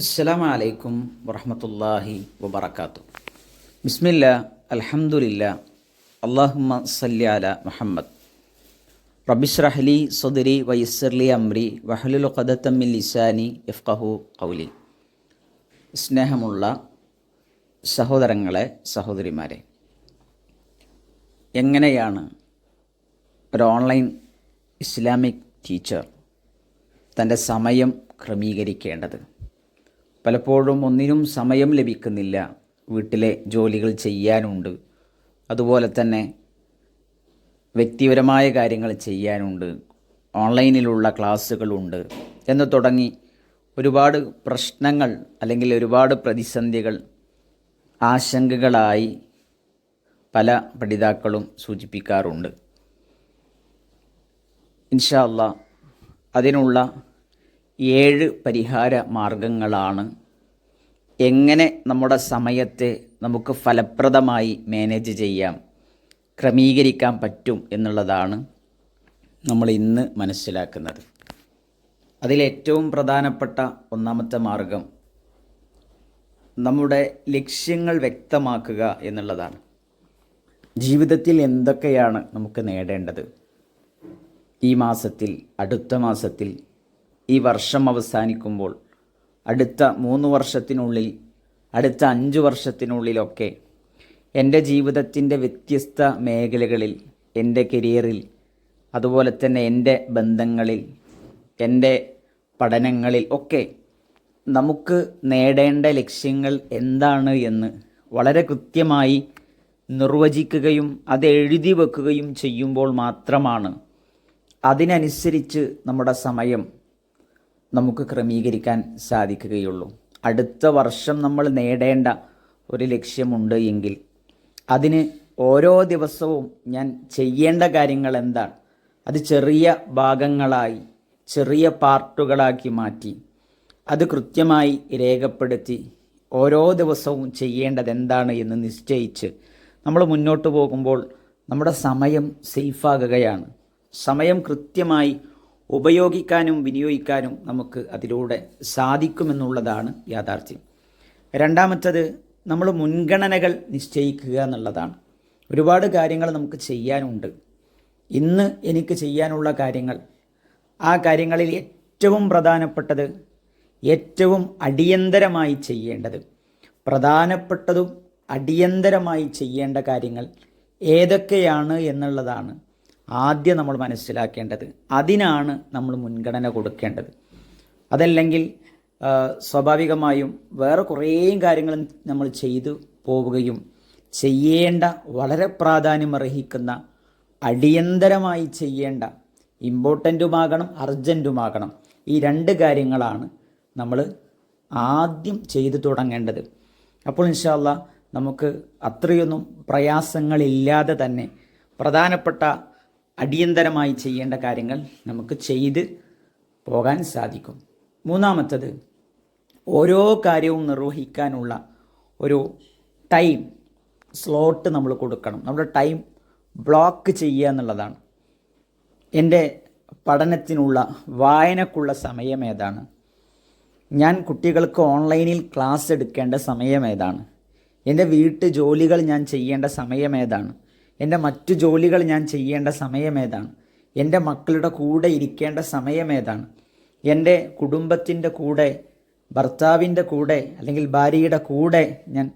അസ്സലാമു അലൈക്കും വറഹമത്തല്ലാഹി വബർക്കാത്തു ബിസ്മില്ല അൽഹംദുലില്ല അള്ളാഹുമ്മ സല്ലി അല മുഹമ്മദ്. റബിഷ്റഹ്ലി സദരി വയസ്സർലി അമ്രി വഹലുൽ ഖദത്തമ്മിൽ ലിസാനി യഫ്കഹു കൗലി സ്നേഹമുള്ള സഹോദരങ്ങളെ സഹോദരിമാരെ എങ്ങനെയാണ് ഒരു ഓൺലൈൻ ഇസ്ലാമിക് ടീച്ചർ തന്റെ സമയം ക്രമീകരിക്കേണ്ടത്? പലപ്പോഴും ഒന്നിനും സമയം ലഭിക്കുന്നില്ല. വീട്ടിലെ ജോലികൾ ചെയ്യാനുണ്ട്. അതുപോലെ തന്നെ വ്യക്തിപരമായ കാര്യങ്ങൾ ചെയ്യാനുണ്ട്. ഓൺലൈനിലുള്ള ക്ലാസ്സുകളുണ്ട്. എന്ന് തുടങ്ങി ഒരുപാട് പ്രശ്നങ്ങൾ അല്ലെങ്കിൽ ഒരുപാട് പ്രതിസന്ധികൾ ആശങ്കകളായി പല പഠിതാക്കളും സൂചിപ്പിക്കാറുണ്ട്. ഇൻഷാല്ല അതിനുള്ള ഏഴ് പരിഹാര മാർഗങ്ങളാണ്. എങ്ങനെ നമ്മുടെ സമയത്തെ നമുക്ക് ഫലപ്രദമായി മാനേജ് ചെയ്യാം ക്രമീകരിക്കാൻ പറ്റും എന്നുള്ളതാണ് നമ്മൾ ഇന്ന് മനസ്സിലാക്കുന്നത്. അതിലേറ്റവും പ്രധാനപ്പെട്ട ഒന്നാമത്തെ മാർഗം നമ്മുടെ ലക്ഷ്യങ്ങൾ വ്യക്തമാക്കുക എന്നുള്ളതാണ്. ജീവിതത്തിൽ എന്തൊക്കെയാണ് നമുക്ക് നേടേണ്ടത്? ഈ മാസത്തിൽ അടുത്ത മാസത്തിൽ ഈ വർഷം അവസാനിക്കുമ്പോൾ അടുത്ത മൂന്ന് വർഷത്തിനുള്ളിൽ അടുത്ത അഞ്ച് വർഷത്തിനുള്ളിലൊക്കെ എന്റെ ജീവിതത്തിന്റെ വ്യത്യസ്ത മേഖലകളിൽ എന്റെ കരിയറിൽ അതുപോലെ തന്നെ എന്റെ ബന്ധങ്ങളിൽ എന്റെ പഠനങ്ങളിൽ ഒക്കെ നമുക്ക് നേടേണ്ട ലക്ഷ്യങ്ങൾ എന്താണ് എന്ന് വളരെ കൃത്യമായി നിർവചിക്കുകയും അത് എഴുതി വെക്കുകയും ചെയ്യുമ്പോൾ മാത്രമാണ് അതിനനുസരിച്ച് നമ്മുടെ സമയം നമുക്ക് ക്രമീകരിക്കാൻ സാധിക്കുകയുള്ളൂ. അടുത്ത വർഷം നമ്മൾ നേടേണ്ട ഒരു ലക്ഷ്യമുണ്ട് എങ്കിൽ അതിന് ഓരോ ദിവസവും ഞാൻ ചെയ്യേണ്ട കാര്യങ്ങൾ എന്താണ്? അത് ചെറിയ ഭാഗങ്ങളായി ചെറിയ പാർട്ടുകളാക്കി മാറ്റി അത് കൃത്യമായി രേഖപ്പെടുത്തി ഓരോ ദിവസവും ചെയ്യേണ്ടത് എന്താണ് എന്ന് നിശ്ചയിച്ച് നമ്മൾ മുന്നോട്ട് പോകുമ്പോൾ നമ്മുടെ സമയം സേഫാകുകയാണ് സമയം കൃത്യമായി ഉപയോഗിക്കാനും വിനിയോഗിക്കാനും നമുക്ക് അതിലൂടെ സാധിക്കുമെന്നുള്ളതാണ് യാഥാർത്ഥ്യം. രണ്ടാമത്തത് നമ്മൾ മുൻഗണനകൾ നിശ്ചയിക്കുക എന്നുള്ളതാണ്. ഒരുപാട് കാര്യങ്ങൾ നമുക്ക് ചെയ്യാനുണ്ട്. ഇന്ന് എനിക്ക് ചെയ്യാനുള്ള കാര്യങ്ങൾ ആ കാര്യങ്ങളിൽ ഏറ്റവും പ്രധാനപ്പെട്ടത് ഏറ്റവും അടിയന്തരമായി ചെയ്യേണ്ടത് പ്രധാനപ്പെട്ടതും അടിയന്തരമായി ചെയ്യേണ്ട കാര്യങ്ങൾ ഏതൊക്കെയാണ് എന്നുള്ളതാണ്. ആദ്യം നമ്മൾ മനസ്സിലാക്കേണ്ടത് അതിനാണ് നമ്മൾ മുൻഗണന കൊടുക്കേണ്ടത്. അതല്ലെങ്കിൽ സ്വാഭാവികമായും വേറെ കുറേ കാര്യങ്ങൾ നമ്മൾ ചെയ്തു പോവുകയും ചെയ്യേണ്ട വളരെ പ്രാധാന്യം അർഹിക്കുന്ന അടിയന്തരമായി ചെയ്യേണ്ട ഇമ്പോർട്ടന്റുമാകണം അർജന്റുമാകണം ഈ രണ്ട് കാര്യങ്ങളാണ് നമ്മൾ ആദ്യം ചെയ്തു തുടങ്ങേണ്ടത്. അപ്പോൾ ഇൻഷാല്ല നമുക്ക് അത്രയൊന്നും പ്രയാസങ്ങളില്ലാതെ തന്നെ പ്രധാനപ്പെട്ട അടിയന്തരമായി ചെയ്യേണ്ട കാര്യങ്ങൾ നമുക്ക് ചെയ്ത് പോകാൻ സാധിക്കും. മൂന്നാമത്തത് ഓരോ കാര്യവും നിർവഹിക്കാനുള്ള ഒരു ടൈം സ്ലോട്ട് നമ്മൾ കൊടുക്കണം. നമ്മുടെ ടൈം ബ്ലോക്ക് ചെയ്യുക എന്നുള്ളതാണ്. എന്റെ പഠനത്തിനുള്ള വായനക്കുള്ള സമയം ഏതാണ്? ഞാൻ കുട്ടികൾക്ക് ഓൺലൈനിൽ ക്ലാസ് എടുക്കേണ്ട സമയം ഏതാണ്? എന്റെ വീട്ടു ജോലികൾ ഞാൻ ചെയ്യേണ്ട സമയം ഏതാണ്? എന്റെ മറ്റു ജോലികൾ ഞാൻ ചെയ്യേണ്ട സമയമേതാണ് എന്റെ മക്കളുടെ കൂടെ ഇരിക്കേണ്ട സമയമേതാണ് എന്റെ കുടുംബത്തിന്റെ കൂടെ ഭർത്താവിന്റെ കൂടെ അല്ലെങ്കിൽ ഭാര്യയുടെ കൂടെ ഞാൻ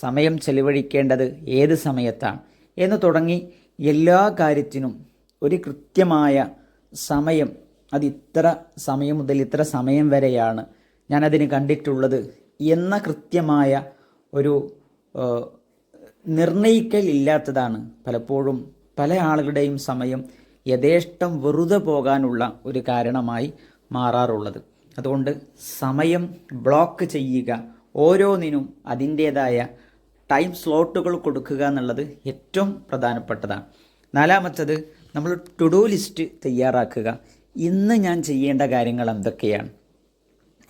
സമയം ചെലവഴിക്കേണ്ടത് ഏത് സമയത്താണ്? എന്ന് തുടങ്ങി എല്ലാ കാര്യത്തിനും ഒരു കൃത്യമായ സമയം അത് ഇത്ര സമയം മുതൽ ഇത്ര സമയം വരെയാണ് ഞാനതിന് കണ്ടിട്ടുള്ളത് എന്ന കൃത്യമായ ഒരു നിർണയിക്കൽ ഇല്ലാത്തതാണ് പലപ്പോഴും പല ആളുകളുടെയും സമയം യഥേഷ്ടം വെറുതെ പോകാനുള്ള ഒരു കാരണമായി മാറാറുള്ളത്. അതുകൊണ്ട് സമയം ബ്ലോക്ക് ചെയ്യുക ഓരോന്നിനും അതിന്റേതായ ടൈം സ്ലോട്ടുകൾ കൊടുക്കുക എന്നുള്ളത് ഏറ്റവും പ്രധാനപ്പെട്ടതാണ്. നാലാമത്തത് നമ്മൾ ടു ഡു ലിസ്റ്റ് തയ്യാറാക്കുക. ഇന്ന് ഞാൻ ചെയ്യേണ്ട കാര്യങ്ങൾ എന്തൊക്കെയാണ്?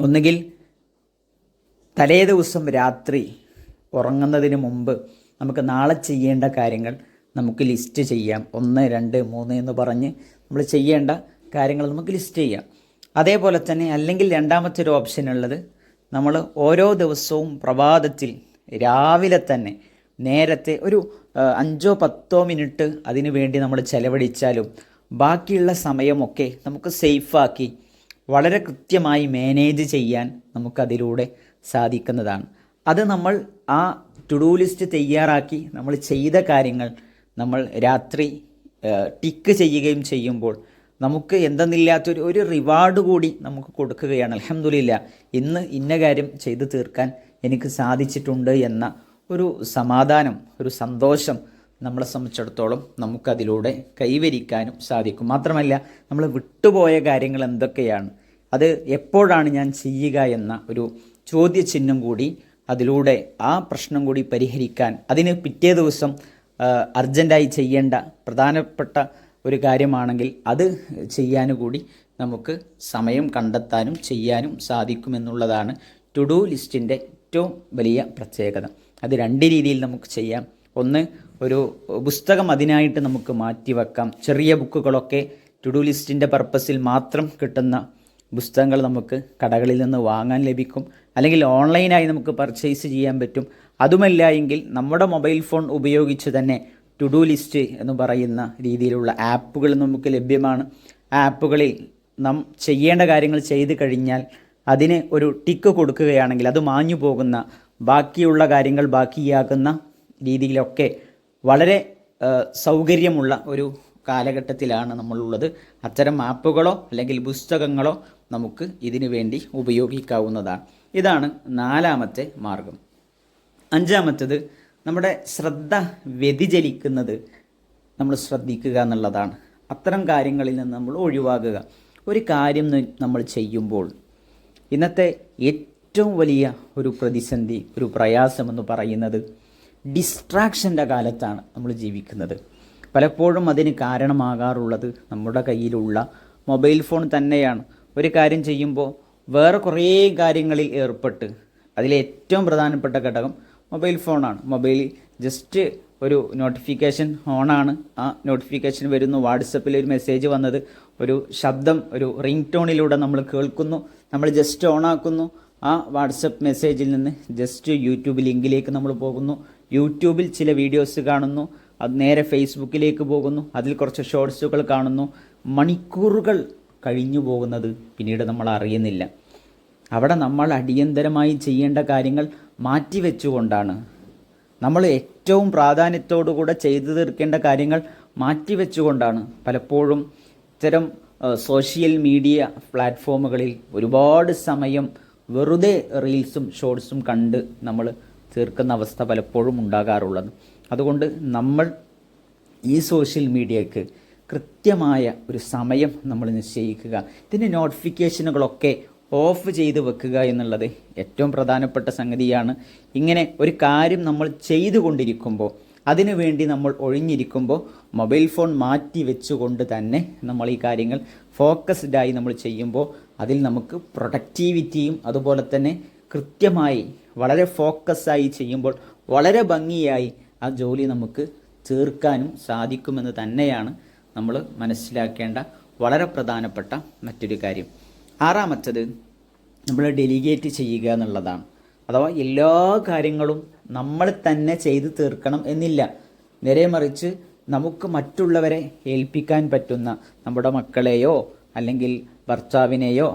ഒന്നുകിൽ തലേ ദിവസം രാത്രി ഉറങ്ങുന്നതിന് മുമ്പ് നമുക്ക് നാളെ ചെയ്യേണ്ട കാര്യങ്ങൾ നമുക്ക് ലിസ്റ്റ് ചെയ്യാം. ഒന്ന് രണ്ട് മൂന്ന് എന്ന് പറഞ്ഞ് നമ്മൾ ചെയ്യേണ്ട കാര്യങ്ങൾ നമുക്ക് ലിസ്റ്റ് ചെയ്യാം. അതേപോലെ തന്നെ അല്ലെങ്കിൽ രണ്ടാമത്തെ ഒരു ഓപ്ഷൻ ഉള്ളത് നമ്മൾ ഓരോ ദിവസവും പ്രഭാതത്തിൽ രാവിലെ തന്നെ നേരത്തെ ഒരു അഞ്ചോ പത്തോ മിനിറ്റ് അതിനു വേണ്ടി നമ്മൾ ചെലവഴിച്ചാലും ബാക്കിയുള്ള സമയമൊക്കെ നമുക്ക് സേഫാക്കി വളരെ കൃത്യമായി മാനേജ് ചെയ്യാൻ നമുക്കതിലൂടെ സാധിക്കുന്നതാണ്. അത് നമ്മൾ ആ ടു ഡു ലിസ്റ്റ് തയ്യാറാക്കി നമ്മൾ ചെയ്ത കാര്യങ്ങൾ നമ്മൾ രാത്രി ടിക്ക് ചെയ്യുകയും ചെയ്യുമ്പോൾ നമുക്ക് എന്തെന്നില്ലാത്തൊരു ഒരു റിവാർഡ് കൂടി നമുക്ക് കൊടുക്കുകയാണ്. അലഹമില്ല ഇന്ന് ഇന്ന കാര്യം ചെയ്തു തീർക്കാൻ എനിക്ക് സാധിച്ചിട്ടുണ്ട് എന്ന ഒരു സമാധാനം ഒരു സന്തോഷം നമ്മളെ സംബന്ധിച്ചിടത്തോളം നമുക്കതിലൂടെ കൈവരിക്കാനും സാധിക്കും. മാത്രമല്ല നമ്മൾ വിട്ടുപോയ കാര്യങ്ങൾ എന്തൊക്കെയാണ്? അത് എപ്പോഴാണ് ഞാൻ ചെയ്യുക എന്ന ഒരു ചോദ്യചിഹ്നം കൂടി അതിലൂടെ ആ പ്രശ്നം കൂടി പരിഹരിക്കാൻ അതിന് പിറ്റേ ദിവസം അർജന്റായി ചെയ്യേണ്ട പ്രധാനപ്പെട്ട ഒരു കാര്യമാണെങ്കിൽ അത് ചെയ്യാനുകൂടി നമുക്ക് സമയം കണ്ടെത്താനും ചെയ്യാനും സാധിക്കുമെന്നുള്ളതാണ് ടു ഡു ലിസ്റ്റിന്റെ ഏറ്റവും വലിയ പ്രത്യേകത. അത് രണ്ട് രീതിയിൽ നമുക്ക് ചെയ്യാം. ഒന്ന് ഒരു പുസ്തകം അതിനായിട്ട് നമുക്ക് മാറ്റിവെക്കാം. ചെറിയ ബുക്കുകളൊക്കെ ടു ഡു ലിസ്റ്റിന്റെ പർപ്പസിൽ മാത്രം കിട്ടുന്ന പുസ്തകങ്ങൾ നമുക്ക് കടകളിൽ നിന്ന് വാങ്ങാൻ ലഭിക്കും. അല്ലെങ്കിൽ ഓൺലൈനായി നമുക്ക് പർച്ചേസ് ചെയ്യാൻ പറ്റും. അതുമല്ല എങ്കിൽ നമ്മുടെ മൊബൈൽ ഫോൺ ഉപയോഗിച്ച് തന്നെ ടു ഡു ലിസ്റ്റ് എന്ന് പറയുന്ന രീതിയിലുള്ള ആപ്പുകൾ നമുക്ക് ലഭ്യമാണ്. ആപ്പുകളിൽ നാം ചെയ്യേണ്ട കാര്യങ്ങൾ ചെയ്തു കഴിഞ്ഞാൽ അതിന് ഒരു ടിക്ക് കൊടുക്കുകയാണെങ്കിൽ അത് മാഞ്ഞു പോകുന്ന ബാക്കിയുള്ള കാര്യങ്ങൾ ബാക്കിയാക്കുന്ന രീതിയിലൊക്കെ വളരെ സൗകര്യമുള്ള ഒരു കാലഘട്ടത്തിലാണ് നമ്മളുള്ളത്. അത്തരം ആപ്പുകളോ അല്ലെങ്കിൽ പുസ്തകങ്ങളോ നമുക്ക് ഇതിനു വേണ്ടി ഉപയോഗിക്കാവുന്നതാണ്. ഇതാണ് നാലാമത്തെ മാർഗം. അഞ്ചാമത്തേത് നമ്മുടെ ശ്രദ്ധ വ്യതിചലിക്കുന്നത് നമ്മൾ ശ്രദ്ധിക്കുക എന്നുള്ളതാണ്. അത്തരം കാര്യങ്ങളിൽ നിന്ന് നമ്മൾ ഒഴിവാക്കുക ഒരു കാര്യം നമ്മൾ ചെയ്യുമ്പോൾ ഇന്നത്തെ ഏറ്റവും വലിയ ഒരു പ്രതിസന്ധി ഒരു പ്രയാസമെന്ന് പറയുന്നത് ഡിസ്ട്രാക്ഷന്റെ കാലത്താണ് നമ്മൾ ജീവിക്കുന്നത്. പലപ്പോഴും അതിന് കാരണമാകാറുള്ളത് നമ്മുടെ കയ്യിലുള്ള മൊബൈൽ ഫോൺ തന്നെയാണ്. ഒരു കാര്യം ചെയ്യുമ്പോൾ വേറെ കുറേ കാര്യങ്ങളിൽ ഏർപ്പെട്ട് അതിലെ ഏറ്റവും പ്രധാനപ്പെട്ട ഘടകം മൊബൈൽ ഫോണാണ്. മൊബൈലിൽ ജസ്റ്റ് ഒരു നോട്ടിഫിക്കേഷൻ ഓണാണ്. ആ നോട്ടിഫിക്കേഷൻ വരുന്നു വാട്സപ്പിൽ ഒരു മെസ്സേജ് വന്നത് ഒരു ശബ്ദം ഒരു റിംഗ് ടോണിലൂടെ നമ്മൾ കേൾക്കുന്നു നമ്മൾ ജസ്റ്റ് ഓണാക്കുന്നു. ആ വാട്സപ്പ് മെസ്സേജിൽ നിന്ന് ജസ്റ്റ് യൂട്യൂബ് ലിങ്കിലേക്ക് നമ്മൾ പോകുന്നു. യൂട്യൂബിൽ ചില വീഡിയോസ് കാണുന്നു. അത് നേരെ ഫേസ്ബുക്കിലേക്ക് പോകുന്നു. അതിൽ കുറച്ച് ഷോർട്സുകൾ കാണുന്നു. മണിക്കൂറുകൾ കഴിഞ്ഞു പോകുന്നത് പിന്നീട് നമ്മൾ അറിയുന്നില്ല. അവിടെ നമ്മൾ അടിയന്തരമായി ചെയ്യേണ്ട കാര്യങ്ങൾ മാറ്റിവെച്ചുകൊണ്ടാണ് നമ്മൾ ഏറ്റവും പ്രാധാന്യത്തോടുകൂടെ ചെയ്തു തീർക്കേണ്ട കാര്യങ്ങൾ മാറ്റിവെച്ചുകൊണ്ടാണ് പലപ്പോഴും ഇത്തരം സോഷ്യൽ മീഡിയ പ്ലാറ്റ്ഫോമുകളിൽ ഒരുപാട് സമയം വെറുതെ റീൽസും ഷോർട്സും കണ്ട് നമ്മൾ തീർക്കുന്ന അവസ്ഥ പലപ്പോഴും ഉണ്ടാകാറുള്ളത്. അതുകൊണ്ട് നമ്മൾ ഈ സോഷ്യൽ മീഡിയക്ക് കൃത്യമായ ഒരു സമയം നമ്മൾ നിശ്ചയിക്കുക. ഇതിന്റെ നോട്ടിഫിക്കേഷനുകളൊക്കെ ഓഫ് ചെയ്ത് വെക്കുക എന്നുള്ളത് ഏറ്റവും പ്രധാനപ്പെട്ട സംഗതിയാണ്. ഇങ്ങനെ ഒരു കാര്യം നമ്മൾ ചെയ്തുകൊണ്ടിരിക്കുമ്പോൾ അതിനു വേണ്ടി നമ്മൾ ഒഴിഞ്ഞിരിക്കുമ്പോൾ മൊബൈൽ ഫോൺ മാറ്റി വെച്ചുകൊണ്ട് തന്നെ നമ്മൾ ഈ കാര്യങ്ങൾ ഫോക്കസ്ഡായി നമ്മൾ ചെയ്യുമ്പോൾ അതിൽ നമുക്ക് പ്രൊഡക്റ്റിവിറ്റിയും അതുപോലെ തന്നെ കൃത്യമായി വളരെ ഫോക്കസായി ചെയ്യുമ്പോൾ വളരെ ഭംഗിയായി ആ ജോലി നമുക്ക് തീർക്കാനും സാധിക്കുമെന്ന് തന്നെയാണ് നമ്മൾ മനസ്സിലാക്കേണ്ട വളരെ പ്രധാനപ്പെട്ട മറ്റൊരു കാര്യം. ആറാമത്തത് നമ്മൾ ഡെലിഗേറ്റ് ചെയ്യുക എന്നുള്ളതാണ്. അഥവാ എല്ലാ കാര്യങ്ങളും നമ്മൾ തന്നെ ചെയ്തു തീർക്കണം എന്നില്ല. നേരെ മറിച്ച് നമുക്ക് മറ്റുള്ളവരെ ഏൽപ്പിക്കാൻ പറ്റുന്ന നമ്മുടെ മക്കളെയോ അല്ലെങ്കിൽ ഭർത്താവിനെയോ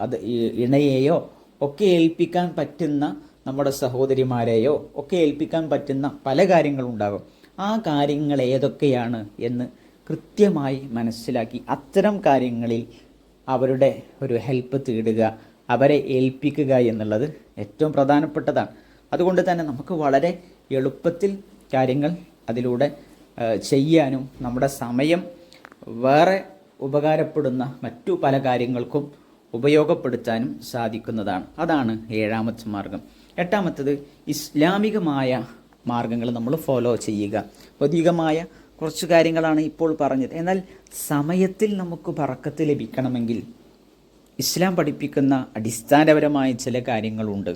അത് ഇണയെയോ ഒക്കെ ഏൽപ്പിക്കാൻ പറ്റുന്ന നമ്മുടെ സഹോദരിമാരെയോ ഒക്കെ ഏൽപ്പിക്കാൻ പറ്റുന്ന പല കാര്യങ്ങളുണ്ടാകും. ആ കാര്യങ്ങൾ ഏതൊക്കെയാണ് എന്ന് കൃത്യമായി മനസ്സിലാക്കി അത്തരം കാര്യങ്ങളിൽ അവരുടെ ഒരു ഹെൽപ്പ് തേടുക അവരെ ഏൽപ്പിക്കുക എന്നുള്ളത് ഏറ്റവും പ്രധാനപ്പെട്ടതാണ്. അതുകൊണ്ട് തന്നെ നമുക്ക് വളരെ എളുപ്പത്തിൽ കാര്യങ്ങൾ അതിലൂടെ ചെയ്യാനും നമ്മുടെ സമയം വേറെ ഉപകാരപ്പെടുന്ന മറ്റു പല കാര്യങ്ങൾക്കും ഉപയോഗപ്പെടുത്താനും സാധിക്കുന്നതാണ്. അതാണ് ഏഴാമത്തെ മാർഗം. എട്ടാമത്തത് ഇസ്ലാമികമായ മാർഗങ്ങൾ നമ്മൾ ഫോളോ ചെയ്യുക. ഭൗതികമായ കുറച്ച് കാര്യങ്ങളാണ് ഇപ്പോൾ പറഞ്ഞത്. എന്നാൽ സമയത്തിൽ നമുക്ക് പറക്കത്ത് ലഭിക്കണമെങ്കിൽ ഇസ്ലാം പഠിപ്പിക്കുന്ന അടിസ്ഥാനപരമായ ചില കാര്യങ്ങളുണ്ട്.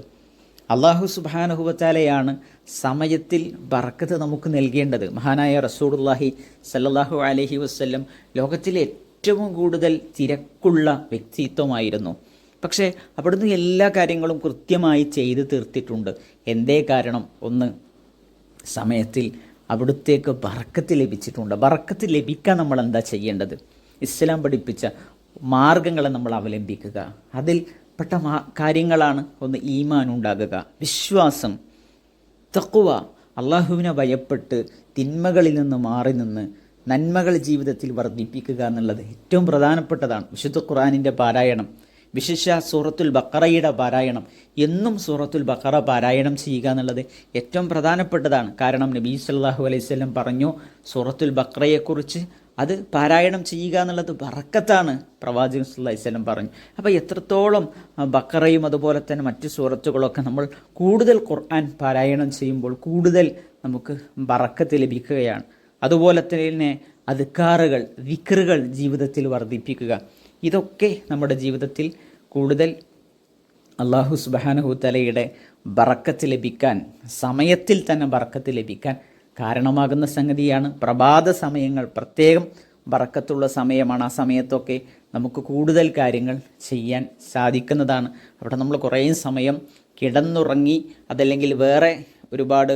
അള്ളാഹു സുബാനുഹുവത്താലയാണ് സമയത്തിൽ ബറക്കത്ത് നമുക്ക് നൽകേണ്ടത്. മഹാനായ റസൂലുള്ളാഹി സല്ലാഹു അലഹി വസ്ല്ലം ലോകത്തിലെ ഏറ്റവും കൂടുതൽ തിരക്കുള്ള വ്യക്തിത്വമായിരുന്നു. പക്ഷേ അവിടുന്ന് എല്ലാ കാര്യങ്ങളും കൃത്യമായി ചെയ്തു തീർത്തിട്ടുണ്ട്. എന്തേ കാരണം? ഒന്ന് സമയത്തിൽ അവിടുത്തേക്ക് ബറക്കത്ത് ലഭിച്ചിട്ടുണ്ട്. ബറക്കത്ത് ലഭിക്കാൻ നമ്മൾ എന്താ ചെയ്യേണ്ടത്? ഇസ്ലാം പഠിപ്പിച്ച മാർഗങ്ങളെ നമ്മൾ അവലംബിക്കുക. അതിൽ പെട്ട കാര്യങ്ങളാണ് ഒന്ന് ഈമാൻ ഉണ്ടാകുക. വിശ്വാസം തക്കുവ അള്ളാഹുവിനെ ഭയപ്പെട്ട് തിന്മകളിൽ നിന്ന് മാറി നിന്ന് നന്മകൾ ജീവിതത്തിൽ വർദ്ധിപ്പിക്കുക എന്നുള്ളത് ഏറ്റവും പ്രധാനപ്പെട്ടതാണ്. വിശുദ്ധ ഖുറാനിന്റെ പാരായണം. വിശിഷ്യ സൂറത്തുൽ ബക്കറയുടെ പാരായണം. എന്നും സൂറത്തുൽ ബക്കറ പാരായണം ചെയ്യുക എന്നുള്ളത് ഏറ്റവും പ്രധാനപ്പെട്ടതാണ്. കാരണം നബീ സല്ലാഹു അലൈഹി സ്വലം പറഞ്ഞു സൂറത്തുൽ ബക്കറയെക്കുറിച്ച് അത് പാരായണം ചെയ്യുക എന്നുള്ളത് വറക്കത്താണ്. പ്രവാചകൻ അലൈഹി പറഞ്ഞു. അപ്പോൾ എത്രത്തോളം ബക്കറയും അതുപോലെ തന്നെ മറ്റ് സൂറത്തുകളൊക്കെ നമ്മൾ കൂടുതൽ ഖുർആൻ പാരായണം ചെയ്യുമ്പോൾ കൂടുതൽ നമുക്ക് വറക്കത്ത് ലഭിക്കുകയാണ്. അതുപോലെ തന്നെ അതുക്കാറുകൾ വിക്രുകൾ ജീവിതത്തിൽ വർദ്ധിപ്പിക്കുക. ഇതൊക്കെ നമ്മുടെ ജീവിതത്തിൽ കൂടുതൽ അള്ളാഹു സുബാനഹുത്തലയുടെ ബറക്കത്ത് ലഭിക്കാൻ സമയത്തിൽ തന്നെ ബറക്കത്ത് ലഭിക്കാൻ കാരണമാകുന്ന സംഗതിയാണ്. പ്രഭാത സമയങ്ങൾ പ്രത്യേകം ബറക്കത്തുള്ള സമയമാണ്. ആ സമയത്തൊക്കെ നമുക്ക് കൂടുതൽ കാര്യങ്ങൾ ചെയ്യാൻ സാധിക്കുന്നതാണ്. അവിടെ നമ്മൾ കുറേ സമയം കിടന്നുറങ്ങി അതല്ലെങ്കിൽ വേറെ ഒരുപാട്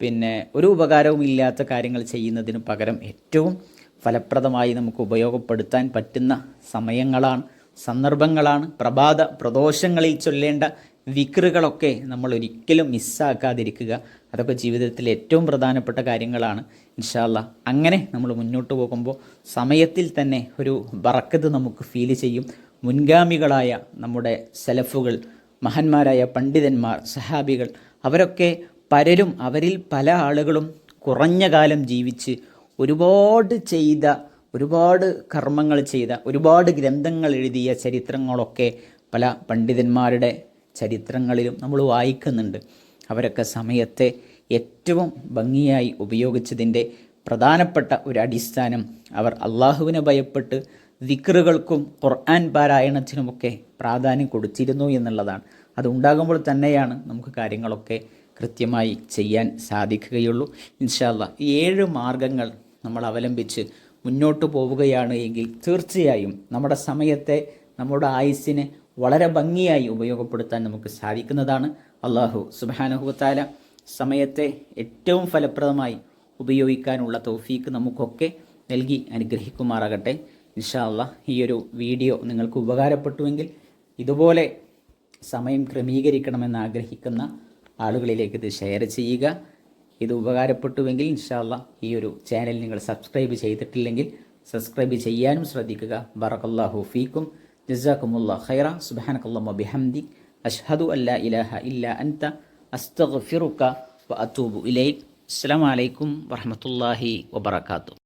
പിന്നെ ഒരു ഉപകാരവും ഇല്ലാത്ത കാര്യങ്ങൾ ചെയ്യുന്നതിന് പകരം ഏറ്റവും ഫലപ്രദമായി നമുക്ക് ഉപയോഗപ്പെടുത്താൻ പറ്റുന്ന സമയങ്ങളാണ് സന്ദർഭങ്ങളാണ്. പ്രഭാത പ്രദോഷങ്ങളിൽ ചൊല്ലേണ്ട വിക്രുകളൊക്കെ നമ്മൾ ഒരിക്കലും മിസ്സാക്കാതിരിക്കുക. അതൊക്കെ ജീവിതത്തിലെ ഏറ്റവും പ്രധാനപ്പെട്ട കാര്യങ്ങളാണ്. ഇൻഷാല്ല അങ്ങനെ നമ്മൾ മുന്നോട്ട് പോകുമ്പോൾ സമയത്തിൽ തന്നെ ഒരു ബറക്കത്ത് നമുക്ക് ഫീൽ ചെയ്യും. മുൻഗാമികളായ നമ്മുടെ സെലഫുകൾ മഹന്മാരായ പണ്ഡിതന്മാർ സഹാബികൾ അവരൊക്കെ പലരും അവരിൽ പല ആളുകളും കുറഞ്ഞ കാലം ജീവിച്ച് ഒരുപാട് ചെയ്ത ഒരുപാട് കർമ്മങ്ങൾ ചെയ്ത ഒരുപാട് ഗ്രന്ഥങ്ങൾ എഴുതിയ ചരിത്രങ്ങളൊക്കെ പല പണ്ഡിതന്മാരുടെ ചരിത്രങ്ങളിലും നമ്മൾ വായിക്കുന്നുണ്ട്. അവരൊക്കെ സമയത്തെ ഏറ്റവും ഭംഗിയായി ഉപയോഗിച്ചതിന്റെ പ്രധാനപ്പെട്ട ഒരു അടിസ്ഥാനം അവർ അള്ളാഹുവിനെ ഭയപ്പെട്ട് വിക്രുകൾക്കും ഖുർആൻ പാരായണത്തിനുമൊക്കെ പ്രാധാന്യം കൊടുത്തിരുന്നു എന്നുള്ളതാണ്. അതുണ്ടാകുമ്പോൾ തന്നെയാണ് നമുക്ക് കാര്യങ്ങളൊക്കെ കൃത്യമായി ചെയ്യാൻ സാധിക്കുകയുള്ളൂ. ഇൻഷാല്ല ഏഴ് മാർഗങ്ങൾ നമ്മൾ അവലംബിച്ച് മുന്നോട്ട് പോവുകയാണ് എങ്കിൽ തീർച്ചയായും നമ്മുടെ സമയത്തെ നമ്മുടെ ആയുസ്സിനെ വളരെ ഭംഗിയായി ഉപയോഗപ്പെടുത്താൻ നമുക്ക് സാധിക്കുന്നതാണ്. അള്ളാഹു സുബാനുഹുത്താല സമയത്തെ ഏറ്റവും ഫലപ്രദമായി ഉപയോഗിക്കാനുള്ള തൗഫീക്ക് നമുക്കൊക്കെ നൽകി അനുഗ്രഹിക്കുമാറാകട്ടെ. ഇൻഷാ ഈ ഒരു വീഡിയോ നിങ്ങൾക്ക് ഉപകാരപ്പെട്ടുവെങ്കിൽ ഇതുപോലെ സമയം ക്രമീകരിക്കണമെന്ന് ആഗ്രഹിക്കുന്ന ആളുകളിലേക്ക് ഇത് ഷെയർ ചെയ്യുക. ഇത് ഉപകാരപ്പെട്ടുവെങ്കിൽ ഇൻഷാല്ല ഈ ഒരു ചാനൽ നിങ്ങൾ സബ്സ്ക്രൈബ് ചെയ്തിട്ടില്ലെങ്കിൽ സബ്സ്ക്രൈബ് ചെയ്യാനും ശ്രദ്ധിക്കുക. ബറക്കല്ലാഹു ഫീക്കും. ജസാക്കുമുള്ള ഖൈറ. സുബാനക്കല്ലാ ബിഹംദി. അഷ്ഹദു അല്ല ഇലാഹ ഇല്ല അൻത. അസ്തഗ്ഫിറുക വ അത്തൂബു ഇലൈക്. അസ്സലാമു അലൈക്കും വറഹമത്തല്ലാഹി വബറകാതുഹു.